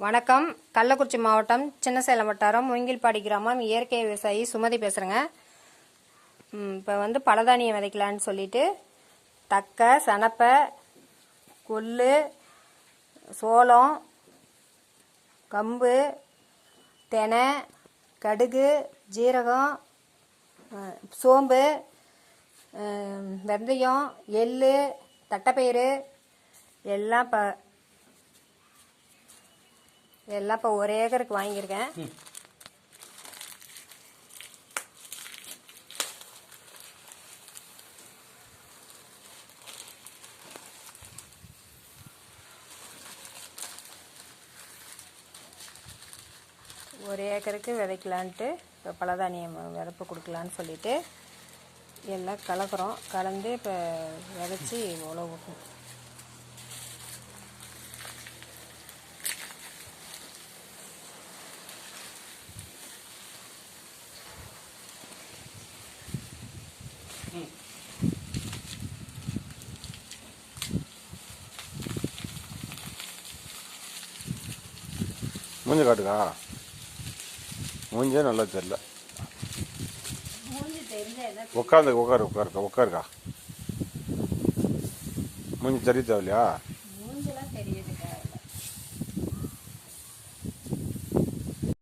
வணக்கம். கள்ளக்குறிச்சி மாவட்டம் சின்னசேலம் வட்டாரம் முங்கில்பாடி கிராமம் இயற்கை விவசாயி சுமதி பேசுகிறேங்க இப்போ வந்து பலதானியம் விதைக்கலான்னு சொல்லிட்டு தக்க சனப்பை கொள்ளு சோளம் கம்பு தெனை கடுகு ஜீரகம் சோம்பு வெந்தயம் எள் தட்டைப்பயிறு எல்லாம் இப்போ எல்லாம் இப்போ ஒரு ஏக்கருக்கு வாங்கியிருக்கேன். ஒரு ஏக்கருக்கு விதைக்கலான்ட்டு இப்போ பலதானியம் விதப்பு கொடுக்கலான்னு சொல்லிட்டு எல்லாம் கலக்கிறோம். கலந்து இப்போ விதைச்சி உழவு மூஞ்சி காட்டுக்கா மூஞ்சே நல்லா தெரியல. உட்காந்து உட்காரு உட்காருக்கா உட்காருக்கா மூஞ்சி தெரிய தேவையில்லையா?